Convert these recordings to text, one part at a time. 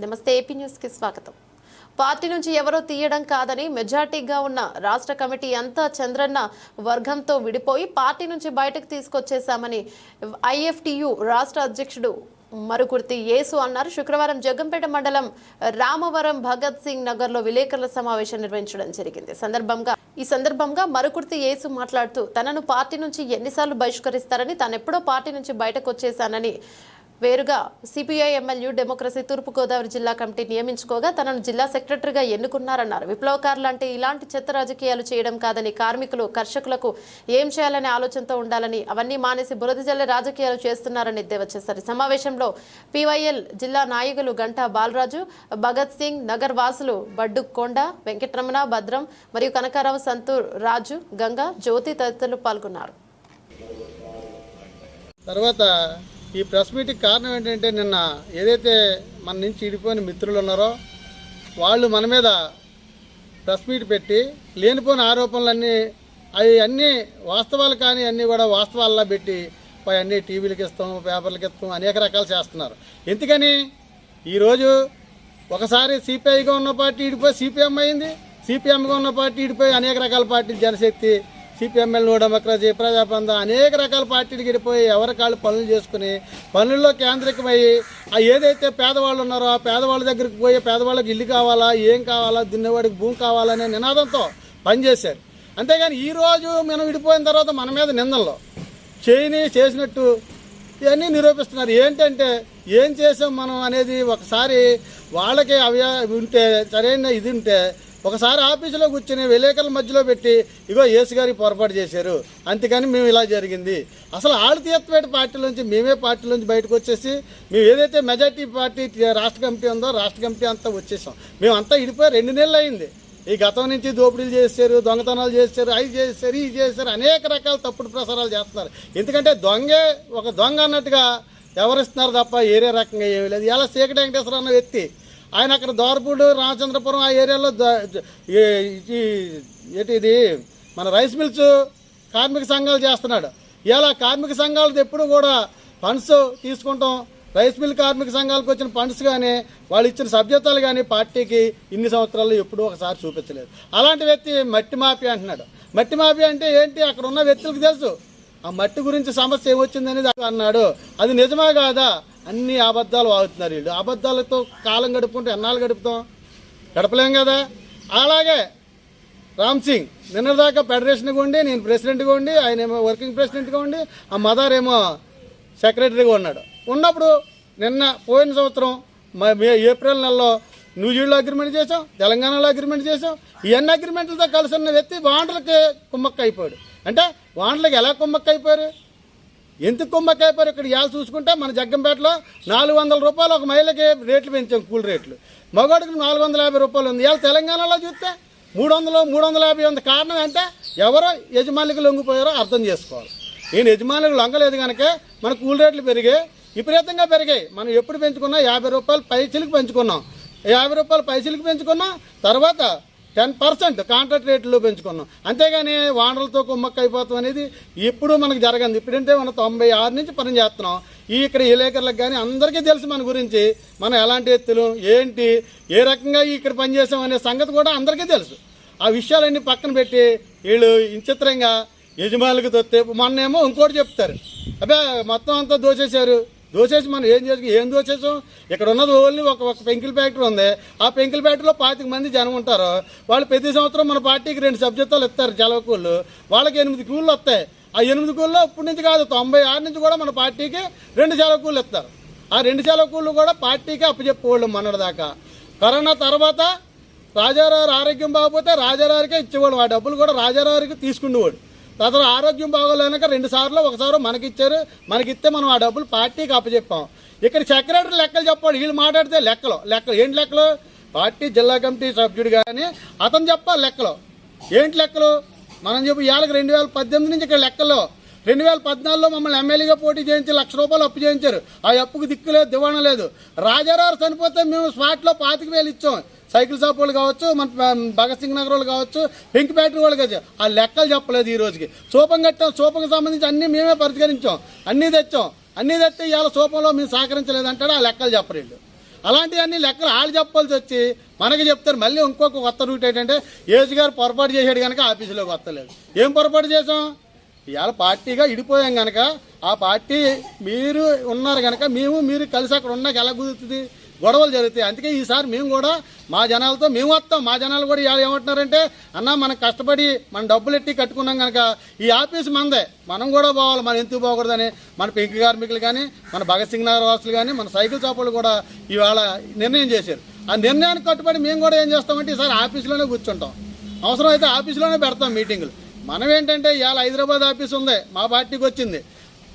నమస్తే ఏపీ న్యూస్కి స్వాగతం. పార్టీ నుంచి ఎవరో తీయడం కాదని మెజార్టీగా ఉన్న రాష్ట్ర కమిటీ అంతా చంద్రన్న వర్గంతో విడిపోయి పార్టీ నుంచి బయటకు తీసుకొచ్చేశామని ఐఎఫ్టియు రాష్ట్ర అధ్యక్షుడు మరుకుర్తి యేసు అన్నారు. శుక్రవారం జగ్గంపేట మండలం రామవరం భగత్ సింగ్ నగర్లో విలేకరుల సమావేశం నిర్వహించడం జరిగింది. సందర్భంగా ఈ సందర్భంగా మరుకుర్తి యేసు మాట్లాడుతూ తనను పార్టీ నుంచి ఎన్నిసార్లు బహిష్కరిస్తారని తానెప్పుడో పార్టీ నుంచి బయటకు వచ్చేశానని వేరుగా సిపిఐ ఎమ్మెల్యే డెమోక్రసీ తూర్పుగోదావరి జిల్లా కమిటీ నియమించుకోగా తనను జిల్లా సెక్రటరీగా ఎన్నుకున్నారన్నారు. విప్లవకారులు అంటే ఇలాంటి చెత్త రాజకీయాలు చేయడం కాదని కార్మికులు కర్షకులకు ఏం చేయాలనే ఆలోచనతో ఉండాలని అవన్నీ మానేసి బురద జల్లే రాజకీయాలు చేస్తున్నారని ఎద్దేవా చేశారు. సమావేశంలో పివైఎల్ జిల్లా నాయకులు గంటా బాలరాజు భగత్ సింగ్ నగర్ వాసులు బడ్డు కొండ వెంకటరమణ భద్రం మరియు కనకారావు సంతూర్ రాజు గంగా జ్యోతి తదితరులు పాల్గొన్నారు. తర్వాత ఈ ప్రెస్ మీట్కి కారణం ఏంటంటే నిన్న ఏదైతే మన నుంచి ఇడిపోయిన మిత్రులు ఉన్నారో వాళ్ళు మన మీద ప్రెస్ మీట్ పెట్టి లేనిపోయిన ఆరోపణలన్నీ అవి అన్నీ వాస్తవాలు కానీ అన్నీ కూడా వాస్తవాల్లో పెట్టి పై అన్నీ టీవీలకు ఇస్తాం పేపర్లకు ఇస్తాం అనేక రకాలు చేస్తున్నారు. ఎందుకని? ఈరోజు ఒకసారి సిపిఐగా ఉన్న పార్టీ ఇడిపోయి సిపిఎం అయింది. సిపిఎంగా ఉన్న పార్టీ ఇడిపోయి అనేక రకాల పార్టీలు జనశక్తి సిపిఎంఎల్ నో డెమోక్రసీ అనేక రకాల పార్టీలు గడిపోయి ఎవరి కాళ్ళు పనులు చేసుకుని పనుల్లో కేంద్రీకమయ్యి ఆ ఏదైతే పేదవాళ్ళు ఉన్నారో ఆ పేదవాళ్ళ దగ్గరికి పోయి పేదవాళ్ళకి ఇల్లు కావాలా ఏం కావాలా దున్నేవాడికి భూమి కావాలనే నినాదంతో పనిచేశారు. అంతేగాని ఈరోజు మనం విడిపోయిన తర్వాత మన మీద నిందల్లో చేయని చేసినట్టు ఇవన్నీ నిరూపిస్తున్నారు. ఏంటంటే ఏం చేసాం మనం అనేది ఒకసారి వాళ్ళకి అవి ఉంటే సరైన ఇది ఉంటే ఒకసారి ఆఫీసులో కూర్చుని విలేకరుల మధ్యలో పెట్టి ఇగో యేసు గారికి పొరపాటు చేశారు. అంతేకాని మేము ఇలా జరిగింది. అసలు ఆళ్ళు తీర్థపేట పార్టీలోంచి మేమే పార్టీలోంచి బయటకు వచ్చేసి మేము ఏదైతే మెజార్టీ పార్టీ రాష్ట్ర కమిటీ ఉందో రాష్ట్ర కమిటీ అంతా వచ్చేసాం. మేము అంతా ఇడిపోయి రెండు నెలలు అయింది. ఈ గతం నుంచి దోపిడీలు చేశారు దొంగతనాలు చేశారు అవి చేశారు ఇది చేశారు అనేక రకాల తప్పుడు ప్రసారాలు చేస్తున్నారు. ఎందుకంటే దొంగే ఒక దొంగ అన్నట్టుగా ఎవరిస్తున్నారు తప్ప ఏరే రకంగా ఏమీ లేదు. ఇలా సీకటి వెంకటేశ్వర అన్న వ్యక్తి ఆయన అక్కడ దోర్పూడు రామచంద్రపురం ఆ ఏరియాలో ఏంటి ఇది? మన రైస్ మిల్స్ కార్మిక సంఘాలు చేస్తున్నాడు. ఇలా కార్మిక సంఘాలది ఎప్పుడు కూడా ఫండ్స్ తీసుకుంటాం. రైస్ మిల్ కార్మిక సంఘాలకు వచ్చిన ఫండ్స్ కానీ వాళ్ళు ఇచ్చిన సభ్యతలు కానీ పార్టీకి ఇన్ని సంవత్సరాల్లో ఎప్పుడూ ఒకసారి చూపించలేదు. అలాంటి వ్యక్తి మట్టి మాఫీ అంటున్నాడు. మట్టి మాఫీ అంటే ఏంటి? అక్కడ ఉన్న వ్యక్తులకు తెలుసు. ఆ మట్టి గురించి సమస్య ఏమొచ్చిందనేది అన్నాడు. అది నిజమా కాదా? అన్ని అబద్ధాలు వాగుతున్నారు వీళ్ళు. అబద్ధాలతో కాలం గడుపుకుంటే ఎన్నాళ్ళు గడుపుతాం? గడపలేం కదా? అలాగే రామ్ సింగ్ నిన్నదాకా ఫెడరేషన్గా ఉండి నేను ప్రెసిడెంట్గా ఉండి ఆయన ఏమో వర్కింగ్ ప్రెసిడెంట్గా ఉండి ఆ మదర్ ఏమో సెక్రటరీగా ఉన్నాడు. ఉన్నప్పుడు నిన్న పోయిన సంవత్సరం మే ఏప్రిల్ నెలలో న్యూజిలాండ్లో అగ్రిమెంట్ చేసాం తెలంగాణలో అగ్రిమెంట్ చేసాం ఇవన్నీ అగ్రిమెంట్లతో కలిసి ఉన్న వ్యక్తి వాండర్లకి కుమ్మక్క అయిపోయాడు అంటే వాండర్లకి ఎలా కుమ్మక్క అయిపోయారు ఎందుకు కుమ్మక్క ఇక్కడ ఇవాళ చూసుకుంటే మన జగ్గంపేటలో నాలుగు వందల రూపాయలు ఒక మహిళకి రేట్లు పెంచాం కూల్ రేట్లు. మగవాడికి నాలుగు వందల యాభై రూపాయలు ఉంది. ఇవాళ తెలంగాణలో చూస్తే మూడు వందలు మూడు వందల యాభై ఉంది. కారణం అంటే ఎవరో యజమానులకు లొంగిపోయారో అర్థం చేసుకోవాలి. నేను యజమానులకు లొంగలేదు కనుక మన కూల్ రేట్లు పెరిగాయి. విపరీతంగా పెరిగాయి. మనం ఎప్పుడు పెంచుకున్నా యాభై రూపాయలు పైసలకి పెంచుకున్నాం. యాభై రూపాయలు పైసలకి పెంచుకున్నాం. తర్వాత టెన్ పర్సెంట్ కాంట్రాక్ట్ రేట్లో పెంచుకున్నాం. అంతేగాని వానరులతో కుమ్మక్క అయిపోతాం అనేది ఎప్పుడూ మనకు జరగదు. ఇప్పుడంటే మనం తొంభై ఆరు నుంచి పని చేస్తున్నాం. ఈ ఇక్కడ విలేకరులకు కానీ అందరికీ తెలుసు మన గురించి. మనం ఎలాంటి ఎత్తులు ఏంటి ఏ రకంగా ఇక్కడ పనిచేసాం అనే సంగతి కూడా అందరికీ తెలుసు. ఆ విషయాలన్నీ పక్కన పెట్టి వీళ్ళు విచిత్రంగా యజమానులకు తొత్తే మొన్నేమో ఇంకోటి చెప్తారు. అబ్బే మొత్తం అంతా దోచేశారు. దోసేసి మనం ఏం చేసి ఏం దోసేసాం? ఇక్కడ ఉన్నది ఓన్లీ ఒక ఒక పెంకిల్ ఫ్యాక్టరీ ఉంది. ఆ పెంకిల్ ఫ్యాక్టరీలో పాతిక మంది జనం ఉంటారు. వాళ్ళు ప్రతి సంవత్సరం మన పార్టీకి రెండు సబ్జెక్టులు ఇస్తారు జలవకూళ్ళు. వాళ్ళకి ఎనిమిది కూళ్ళు వస్తాయి. ఆ ఎనిమిది కూళ్ళలో ఇప్పటి నుంచి కాదు తొంభై ఆరు నుంచి కూడా మన పార్టీకి రెండు జలవ కూళ్ళు ఇస్తారు. ఆ రెండు జలవకూళ్ళు కూడా పార్టీకి అప్పచెప్పేవాళ్ళు మొన్నటిదాకా. కరోనా తర్వాత రాజారావు ఆరోగ్యం బాగపోతే రాజారావుకే ఇచ్చేవాడు ఆ డబ్బులు కూడా రాజారావుకి తీసుకునేవాడు తర్వాత ఆరోగ్యం బాగోలేక రెండు సార్లు ఒకసారి మనకి ఇచ్చారు మనకి ఇస్తే మనం ఆ డబ్బులు పార్టీకి అప్పచెప్పాం ఇక్కడ సెక్రటరీ లెక్కలు చెప్పాడు. వీళ్ళు మాట్లాడితే లెక్కలు. లెక్కలు. ఏంటి లెక్కలు? పార్టీ జిల్లా కమిటీ సభ్యుడు కానీ అతను చెప్పాలి లెక్కలు. ఏంటి లెక్కలు? మనం చెప్పి ఇవాళకి రెండు వేల పద్దెనిమిది నుంచి ఇక్కడ లెక్కలు. రెండు వేల పద్నాలుగులో మమ్మల్ని ఎమ్మెల్యేగా పోటీ చేయించి లక్ష రూపాయలు అప్పు చేయించారు. ఆ అప్పుకు దిక్కు లేదు దివాణం లేదు. రాజారావు చనిపోతే మేము స్పాట్లో పాతిక వేలు ఇచ్చాం. సైకిల్ షాప్ వాళ్ళు కావచ్చు మన భగత్ సింగ్ నగర్ వాళ్ళు కావచ్చు పెంకి బ్యాటరీ వాళ్ళు కావచ్చు ఆ లెక్కలు చెప్పలేదు ఈ రోజుకి. సూపం కట్టాం సూపంకి సంబంధించి అన్నీ మేమే పరిష్కరించాం. అన్నీ తెచ్చాం. అన్నీ తెచ్చి ఇవాళ సూపంలో మేము సహకరించలేదు అంటాడు ఆ లెక్కలు చెప్పరేళ్ళు అలాంటివన్నీ లెక్కలు వాళ్ళు చెప్పాల్సి వచ్చి మనకి చెప్తారు మళ్ళీ ఇంకొక కొత్త రూట్ ఏంటంటే ఏజ్ గారు పొరపాటు చేశాడు కనుక ఆఫీసులోకి వస్తలేదు. ఏం పొరపాటు చేసాం ఇవాళ పార్టీగా ఇడిపోయాం కనుక ఆ పార్టీ మీరు ఉన్నారు కనుక మేము మీరు కలిసి అక్కడ ఉన్నాక ఎలా కుదురుతుంది గొడవలు జరుగుతాయి. అందుకే ఈసారి మేము కూడా మా జనాలతో మేము వస్తాం. మా జనాలు కూడా ఇవాళ ఏమంటున్నారంటే అన్న మనం కష్టపడి మన డబ్బులు ఎట్టి కట్టుకున్నాం కనుక ఈ ఆఫీస్ మందే. మనం కూడా పోవాలి. మనం ఎందుకు పోకూడదని? మన పెంకి కార్మికులు కానీ మన భగత్ సింగ్ నగర్ వాసులు కానీ మన సైకిల్ షాపులు కూడా ఇవాళ నిర్ణయం చేశారు. ఆ నిర్ణయానికి కట్టుబడి మేము కూడా ఏం చేస్తామంటే ఈసారి ఆఫీసులోనే కూర్చుంటాం. అవసరం అయితే ఆఫీసులోనే పెడతాం మీటింగులు. మనం ఏంటంటే ఇవాళ హైదరాబాద్ ఆఫీస్ ఉంది. మా పార్టీకి వచ్చింది.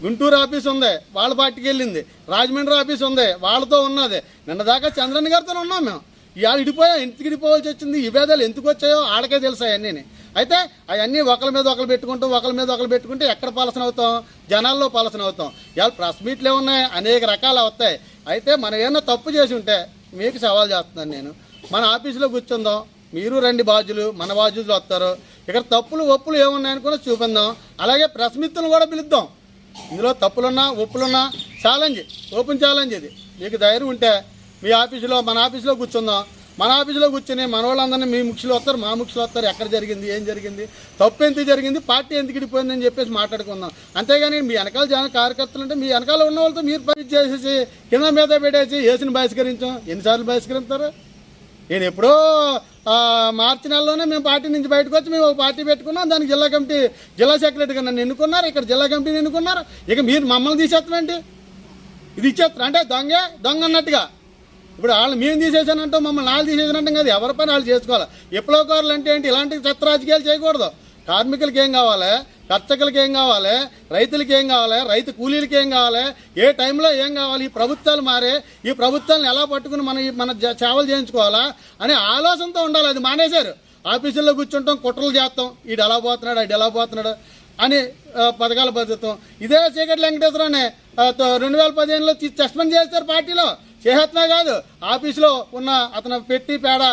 గుంటూరు ఆఫీస్ ఉంది వాళ్ళ పార్టీకి వెళ్ళింది. రాజమండ్రి ఆఫీస్ ఉంది వాళ్ళతో ఉన్నది. నిన్న దాకా చంద్రన్ గారితో ఉన్నాం మేము. ఇవాళ ఇడిపోయా ఎందుకు ఇడిపోవాల్సి వచ్చింది. ఈ భేదాలు ఎందుకు వచ్చాయో ఆడకే తెలుసు అవన్నీ అయితే అవన్నీ ఒకరి మీద ఒకరు పెట్టుకుంటూ ఒకరి మీద ఒకరు పెట్టుకుంటే ఎక్కడ పాలసన అవుతాం? జనాల్లో పాలసన అవుతాం. ఇవాళ ప్రెస్ మీట్లు ఉన్నాయి అనేక రకాలు వస్తాయి. అయితే మనం ఏమన్నా తప్పు చేసి ఉంటే మీకు సవాల్ చేస్తున్నాను నేను. మన ఆఫీసులో కూర్చుందాం. మీరు రండి బాధ్యులు మన బాధ్యులు వస్తారు. ఇక్కడ తప్పులు ఒప్పులు ఏమున్నాయని కూడా చూపిందాం అలాగే ప్రెస్ మిత్రులు కూడా పిలుద్దాం. ఇందులో తప్పులున్నా ఒప్పులున్నా ఛాలెంజ్ ఓపెన్ ఛాలెంజ్ ఇది. మీకు ధైర్యం ఉంటే మీ ఆఫీసులో మన ఆఫీసులో కూర్చుందాం. మన ఆఫీసులో కూర్చుని మన వాళ్ళందరినీ మీ ముఖ్యులు వస్తారు మా ముఖ్యులు వస్తారు. ఎక్కడ జరిగింది ఏం జరిగింది తప్పు ఎంత జరిగింది పార్టీ ఎందుకు ఇడిపోయిందని చెప్పేసి మాట్లాడుకుందాం. అంతేగాని మీ వెనకాల జన కార్యకర్తలు అంటే మీ వెనకాల ఉన్న వాళ్ళతో మీరు పని చేసేసి కింద మీద పెట్టేసి ఏసుని బహిష్కరించాం. ఎన్నిసార్లు బహిష్కరిస్తారు నేను ఎప్పుడో మార్చి నెలలోనే మేము పార్టీ నుంచి బయటకు వచ్చి మేము పార్టీ పెట్టుకున్నాం. దానికి జిల్లా కమిటీ జిల్లా సెక్రటరీగా నన్ను ఎన్నుకున్నారు. ఇక్కడ జిల్లా కమిటీని ఎన్నుకున్నారు. ఇక మీరు మమ్మల్ని తీసేస్తామండి ఇది ఇచ్చేస్తారు. అంటే దొంగే దొంగ అన్నట్టుగా. ఇప్పుడు వాళ్ళు మేము తీసేసానంటాం మమ్మల్ని వాళ్ళు తీసేసానంటాం కదా ఎవరి పని వాళ్ళు చేసుకోవాలి. విప్లవకారులు అంటే ఏంటి? ఇలాంటి చెత్త రాజకీయాలు చేయకూడదు. కార్మికులకి ఏం కావాలి? కర్షకులకి ఏం కావాలి? రైతులకి ఏం కావాలి? రైతు కూలీలకి ఏం కావాలి? ఏ టైంలో ఏం కావాలి? ఈ ప్రభుత్వాలు మారే ఈ ప్రభుత్వాలను ఎలా పట్టుకుని మన మన సేవలు చేయించుకోవాలా అనే ఆలోచనతో ఉండాలి. అది మానేశారు. ఆఫీసుల్లో కూర్చుంటాం కుట్రలు చేస్తాం. ఈడు ఎలా పోతున్నాడు? అడు ఎలా పోతున్నాడు? అని పథకాల పద్ధతం ఇదే చీకటి వెంకటేశ్వరనే రెండు వేల పదిహేనులో సస్పెండ్ చేస్తారు పార్టీలో. చేహత్మే కాదు. ఆఫీసులో ఉన్న అతను పెట్టి పేడ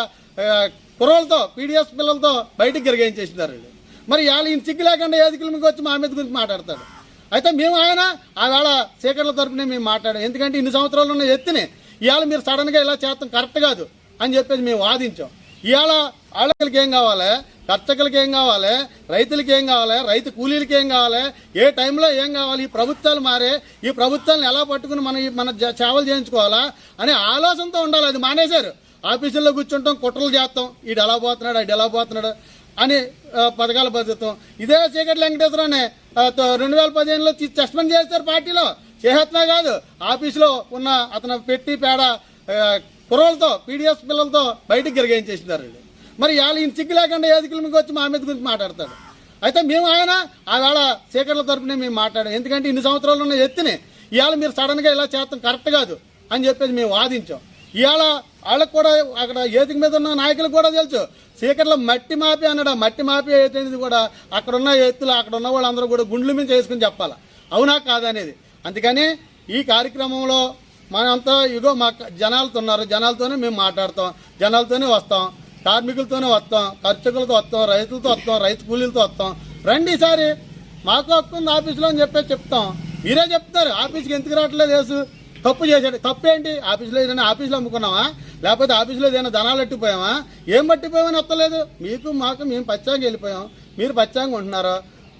కుర్రలతో పీడిఎస్ పిల్లలతో బయటికి గిరిగించేసినారు మరి వాళ్ళు ఈయన సిగ్గు లేకుండా ఏదికల మీకు వచ్చి మా మీద గురించి మాట్లాడతాడు? అయితే మేము ఆయన ఆవేళ చీకట్ల తరపునే మేము మాట్లాడాం. ఎందుకంటే ఇన్ని సంవత్సరాలు ఉన్న ఎత్తుని ఇవాళ మీరు సడన్గా ఇలా చేస్తాం కరెక్ట్ కాదు అని చెప్పేసి మేము వాదించాం. ఇవాళ ఆళ్ళకి ఏం కావాలి? కర్చకులకి ఏం కావాలి? రైతులకి ఏం కావాలి? రైతు కూలీలకి ఏం కావాలి? ఏ టైంలో ఏం కావాలి? ఈ ప్రభుత్వాలు మారే ఈ ప్రభుత్వాలను ఎలా పట్టుకుని మన మన సేవలు చేయించుకోవాలా అనే ఆలోచనతో ఉండాలి. అది మానేశారు. ఆఫీసుల్లో కూర్చుంటాం కుట్రలు చేస్తాం. ఈడు ఎలా పోతున్నాడు? ఆడు ఎలా పోతున్నాడు? అని పథకాల పద్ధతం ఇదే చీకటి వెంకటేశ్వరనే రెండు వేల పదిహేనులో సస్పెండ్ చేశారు పార్టీలో. చేహత్మే కాదు ఆఫీసులో ఉన్న అతను పెట్టి పేడ కుర్రలతో పీడిఎస్ పిల్లలతో బయటికి గిరిగించేసినారు మరి వాళ్ళు ఈయన సిగ్గు లేకుండా ఏదికల మీకు వచ్చి మా మీద గురించి మాట్లాడతాడు? అయితే మేము ఆయన ఆవేళ చీకట్ల తరపునే మేము మాట్లాడాం. ఎందుకంటే ఇన్ని సంవత్సరాలు ఉన్న ఎత్తుని ఇవాళ మీరు సడన్గా ఇలా చేస్తాం కరెక్ట్ కాదు అని చెప్పేసి మేము వాదించాం. ఇవాళ వాళ్ళకు కూడా అక్కడ ఏదిక మీద ఉన్న నాయకులకు కూడా తెలుసు. సీకర్లో మట్టి మాఫీ అన్నాడు? ఆ మట్టి మాఫీ అనేది కూడా? అక్కడ ఉన్న ఎత్తులు అక్కడ ఉన్న వాళ్ళందరూ కూడా గుండ్ల మీద చేసుకుని చెప్పాలి. అవునా కాదనేది అందుకని ఈ కార్యక్రమంలో మనంతా ఇగో మా జనాలతో ఉన్నారు. జనాలతోనే మేము మాట్లాడతాం. జనాలతోనే వస్తాం. కార్మికులతోనే వస్తాం. ఖర్చుకులతో వస్తాం. రైతులతో వస్తాం. రైతు కూలీలతో వస్తాం. రండి ఈసారి. మాకు హక్కు ఉంది ఆఫీసులో అని చెప్పేసి చెప్తాం. మీరే చెప్తారు. ఆఫీస్కి ఎందుకు రావట్లేదు వేసు తప్పు చేశాడు. తప్పేంటి? ఆఫీసులో ఏదైనా ఆఫీసులో అమ్ముకున్నావా? లేకపోతే ఆఫీసులో ఏదైనా ధనాలు ఎట్టిపోయామా ఏం పట్టిపోయామని వస్తలేదు మీకు మాకు మేము పచ్చాంగి వెళ్ళిపోయాం. మీరు పచ్చాంగి ఉంటున్నారు?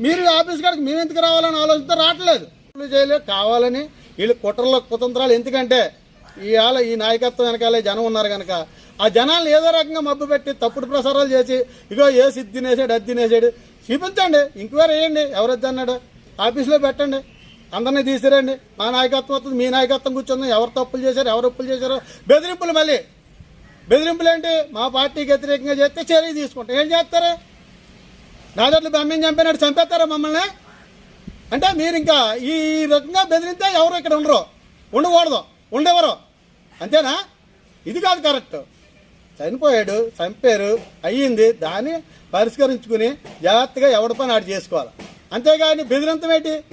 మీరు ఆఫీస్ కాడికి మేము ఎందుకు రావాలని ఆలోచనతో రావట్లేదు. చేయలేదు కావాలని వీళ్ళు కుట్రలో కుతంత్రాలు. ఎందుకంటే ఇవాళ ఈ నాయకత్వం వెనకాలే జనం ఉన్నారు కనుక ఆ జనాలను ఏదో రకంగా మబ్బు పెట్టి తప్పుడు ప్రసారాలు చేసి ఇగో ఏ సిద్ధినేసాడు అద్దినేసాడు చూపించండి. ఇంక్వైరీ వేయండి ఎవరొద్దన్నాడు ఆఫీస్లో పెట్టండి. అందరినీ తీసిరండి. మా నాయకత్వం వస్తుంది మీ నాయకత్వం కూర్చుంది. ఎవరు తప్పులు చేశారు ఎవరు ఒప్పులు చేశారు బెదిరింపులు మళ్ళీ. బెదిరింపులు ఏంటి? మా పార్టీకి వ్యతిరేకంగా చేస్తే చర్య తీసుకుంటాం. ఏం చేస్తారు? దాదాపు బమ్మిని చంపినట్టు చంపేస్తారా మమ్మల్ని? అంటే మీరు ఇంకా ఈ రకంగా బెదిరిస్తే ఎవరు ఇక్కడ ఉండరు. ఉండకూడదు. ఉండేవారు. అంతేనా? ఇది కాదు కరెక్ట్. చనిపోయాడు చంపారు అయ్యింది. దాన్ని పరిష్కరించుకుని జాగ్రత్తగా ఎవడి పని ఆడు చేసుకోవాలి. అంతేగాని బెదిరింతం ఏంటి?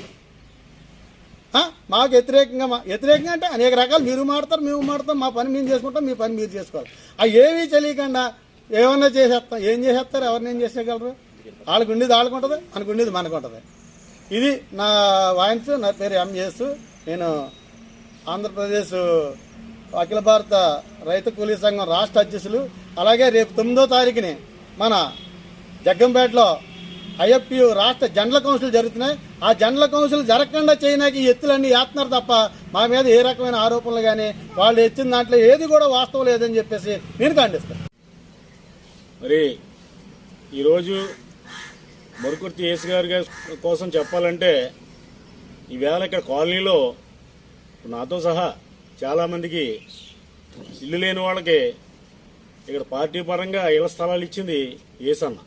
మాకు వ్యతిరేకంగా మా వ్యతిరేకంగా అంటే అనేక రకాలు. మీరు మాడతారు మేము మాడతాం. మా పని మేము చేసుకుంటాం మీ పని మీరు చేసుకోవాలి. అవి ఏమీ తెలియకుండా ఏమన్నా చేసేస్తాం. ఏం చేసేస్తారు? ఎవరిని ఏం చేసేయగలరు? వాళ్ళకు ఉండేది వాళ్ళకు ఉంటుంది మనకు ఉండేది మనకు ఉంటుంది. ఇది నా వాయిన్స్ నా పేరు ఎంఎస్ నేను ఆంధ్రప్రదేశ్ అఖిల భారత రైతు కూలీ సంఘం రాష్ట్ర అధ్యక్షులు. అలాగే రేపు తొమ్మిదో తారీఖుని మన జగ్గంపేటలో ఐఎఫ్పియు రాష్ట్ర జనరల్ కౌన్సిల్ జరుగుతున్నాయి. ఆ జనరల్ కౌన్సిల్ జరగకుండా చేయడానికి ఎత్తులన్నీ వేస్తున్నారు తప్ప మా మీద ఏ రకమైన ఆరోపణలు కానీ వాళ్ళు ఎత్తిన దాంట్లో ఏది కూడా వాస్తవం లేదని చెప్పేసి నేను ఖండిస్తాను. మరి ఈరోజు మరుకుర్తి యేసు గారి కోసం చెప్పాలంటే ఈవేళ ఇక్కడ కాలనీలో నాతో సహా చాలామందికి ఇల్లు లేని వాళ్ళకి ఇక్కడ పార్టీ పరంగా ఇళ్ళ స్థలాలు ఇచ్చింది ఏసన్నా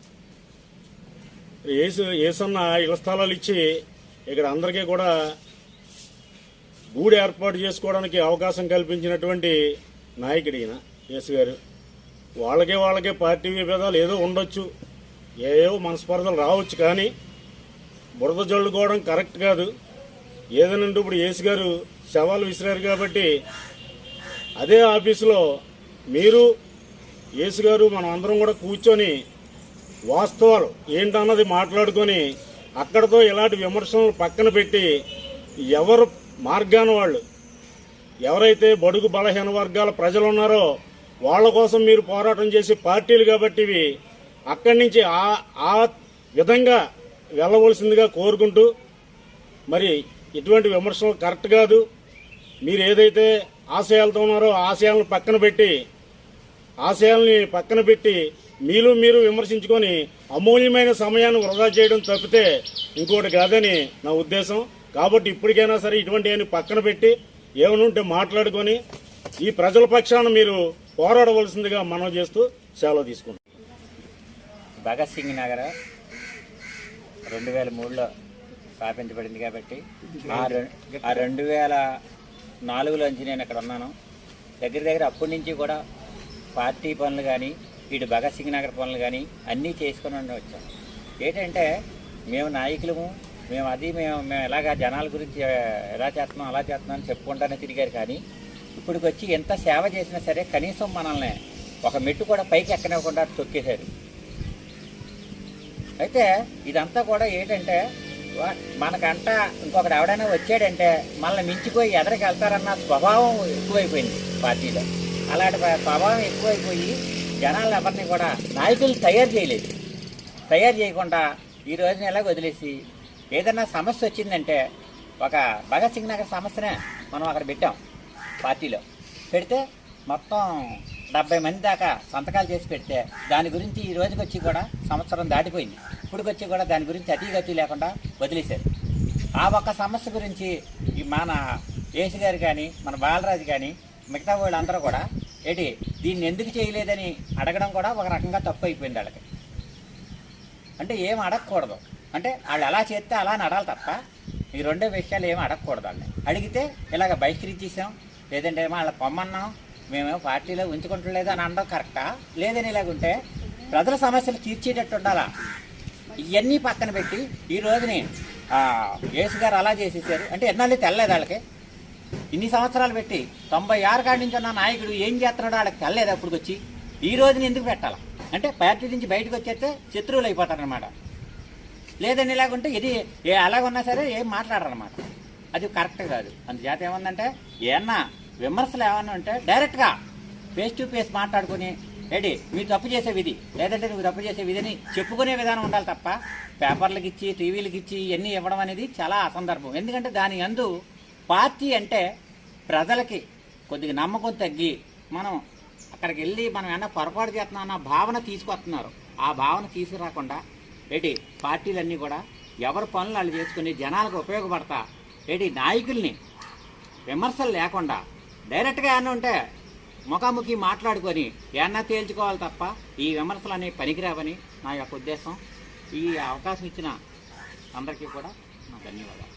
ఏసు ఏసన్న ఇళ్ళ స్థలాలు ఇచ్చి ఇక్కడ అందరికీ కూడా గూడు ఏర్పాటు చేసుకోవడానికి అవకాశం కల్పించినటువంటి నాయకుడు ఈయన యేసు గారు. వాళ్ళకే వాళ్ళకే పార్టీ విభేదాలు ఏదో ఉండొచ్చు ఏవో మనస్పర్ధలు రావచ్చు కానీ బురద జల్లుకోవడం కరెక్ట్ కాదు. ఏదైనా ఇప్పుడు ఏసు గారు శవాలు విసిరారు కాబట్టి అదే ఆఫీసులో మీరు యేసు గారు మనం అందరం కూడా కూర్చొని వాస్తవాలు ఏంటన్నది మాట్లాడుకొని అక్కడతో ఇలాంటి విమర్శలను పక్కన పెట్టి ఎవరు మార్గాన వాళ్ళు ఎవరైతే బడుగు బలహీన వర్గాల ప్రజలు ఉన్నారో వాళ్ళ కోసం మీరు పోరాటం చేసే పార్టీలు కాబట్టి ఇవి అక్కడి నుంచి ఆ ఆ విధంగా వెళ్ళవలసిందిగా కోరుకుంటూ మరి ఇటువంటి విమర్శలు కరెక్ట్ కాదు. మీరు ఏదైతే ఆశయాలతో ఉన్నారో ఆశయాలను పక్కన పెట్టి ఆశయాల్ని పక్కన పెట్టి మీలో మీరు విమర్శించుకొని అమూల్యమైన సమయాన్ని వృధా చేయడం తప్పితే ఇంకోటి కాదని నా ఉద్దేశం. కాబట్టి ఇప్పటికైనా సరే ఇటువంటి పక్కన పెట్టి ఏమనుంటే ఉంటే మాట్లాడుకొని ఈ ప్రజల పక్షాన మీరు పోరాడవలసిందిగా మనం చేస్తూ సెలవు తీసుకుంటాం భగత్ సింగ్ నగర్ రెండు వేల మూడులో స్థాపించబడింది కాబట్టి ఆ రెండు వేల నాలుగులోంచి నేను ఇక్కడ ఉన్నాను. దగ్గర దగ్గర అప్పటి నుంచి కూడా పార్టీ పనులు కానీ ఇటు భగత్ సింగ్ నగర్ పనులు కానీ అన్నీ చేసుకుని ఉండి వచ్చాం. ఏంటంటే మేము నాయకులము మేము అది మేము మేము ఎలాగా జనాల గురించి ఎలా చేస్తున్నాం అలా చేస్తున్నాం అని చెప్పుకుంటానే తిరిగారు కానీ ఇప్పటికి వచ్చి ఎంత సేవ చేసినా సరే కనీసం మనల్ని ఒక మెట్టు కూడా పైకి ఎక్కనివ్వకుండా తొక్కేశారు. అయితే ఇదంతా కూడా ఏంటంటే మనకంట ఇంకొకటి ఎవడైనా వచ్చాడంటే మనల్ని మించిపోయి ఎదరికి వెళ్తారన్న స్వభావం ఎక్కువైపోయింది పార్టీలో. అలాంటి స్వభావం ఎక్కువైపోయి జనాలను ఎవరిని కూడా నాయకులు తయారు చేయలేదు. తయారు చేయకుండా ఈ రోజున ఎలా వదిలేసి ఏదైనా సమస్య వచ్చిందంటే ఒక భగత్ సింగ్ నగర్ సమస్యనే మనం అక్కడ పెట్టాం పార్టీలో. పెడితే మొత్తం డెబ్బై మంది దాకా సంతకాలు చేసి పెడితే దాని గురించి ఈ రోజుకి వచ్చి కూడా సంవత్సరం దాటిపోయింది. ఇప్పుడుకొచ్చి కూడా దాని గురించి అతిగతి లేకుండా వదిలేశారు. ఆ ఒక్క సమస్య గురించి ఈ మన ఏసు గారు కానీ మన బాలరాజు కానీ మిగతా వాళ్ళందరూ కూడా ఏంటి దీన్ని ఎందుకు చేయలేదని అడగడం కూడా ఒక రకంగా తప్పు అయిపోయింది వాళ్ళకి. అంటే ఏం అడగకూడదు. అంటే వాళ్ళు ఎలా చేస్తే అలా నడాలి తప్ప ఈ రెండో విషయాలు ఏమి అడగకూడదు వాళ్ళని. అడిగితే ఇలాగ బహిష్కరించేసాం లేదంటే ఏమో వాళ్ళ పొమ్మన్నాం మేము పార్టీలో ఉంచుకుంటలేదు అని అనడం కరెక్టా? లేదని ఇలాగుంటే ప్రజల సమస్యలు తీర్చేటట్టు ఉండాలా? ఇవన్నీ పక్కన పెట్టి ఈ రోజుని యేసు గారు అలా చేసేసారు. అంటే ఎన్నాళ్ళు తెల్లలేదు వాళ్ళకి. ఇన్ని సంవత్సరాలు పెట్టి తొంభై ఆరు కాడి నుంచి ఉన్న నాయకుడు ఏం చేస్తున్నాడో వాళ్ళకి తెల్లలేదు అప్పుడు వచ్చి ఈ రోజుని ఎందుకు పెట్టాలా? అంటే పార్టీ నుంచి బయటకు వచ్చేస్తే శత్రువులు అయిపోతారనమాట లేదని ఇలాగుంటే ఇది ఏ అలాగున్నా సరే ఏం మాట్లాడరనమాట అది కరెక్ట్ కాదు. అందుచేత ఏమన్నంటే ఏమన్నా విమర్శలు ఏమన్నా ఉంటే డైరెక్ట్గా ఫేస్ టు ఫేస్ మాట్లాడుకుని ఏడి మీరు తప్పు చేసే విధి లేదంటే నువ్వు తప్పు చేసే విధిని చెప్పుకునే విధానం ఉండాలి తప్ప పేపర్లకు ఇచ్చి టీవీలకు ఇచ్చి ఇవన్నీ ఇవ్వడం అనేది చాలా అసందర్భం. ఎందుకంటే దాని అందు పార్టీ అంటే ప్రజలకి కొద్దిగా నమ్మకం తగ్గి మనం అక్కడికి వెళ్ళి మనం ఏమన్నా పొరపాటు చేస్తున్నాం అన్న భావన తీసుకొస్తున్నారు. ఆ భావన తీసుకురాకుండా ఏంటి పార్టీలన్నీ కూడా ఎవరి పనులు వాళ్ళు చేసుకుని జనాలకు ఉపయోగపడతా ఏంటి నాయకుల్ని విమర్శలు లేకుండా డైరెక్ట్గా ఏమన్నా ఉంటే ముఖాముఖి మాట్లాడుకొని ఏమన్నా తేల్చుకోవాలి తప్ప ఈ విమర్శలు అనేవి పనికిరావని నా యొక్క ఉద్దేశం. ఈ అవకాశం ఇచ్చిన అందరికీ కూడా నా ధన్యవాదాలు.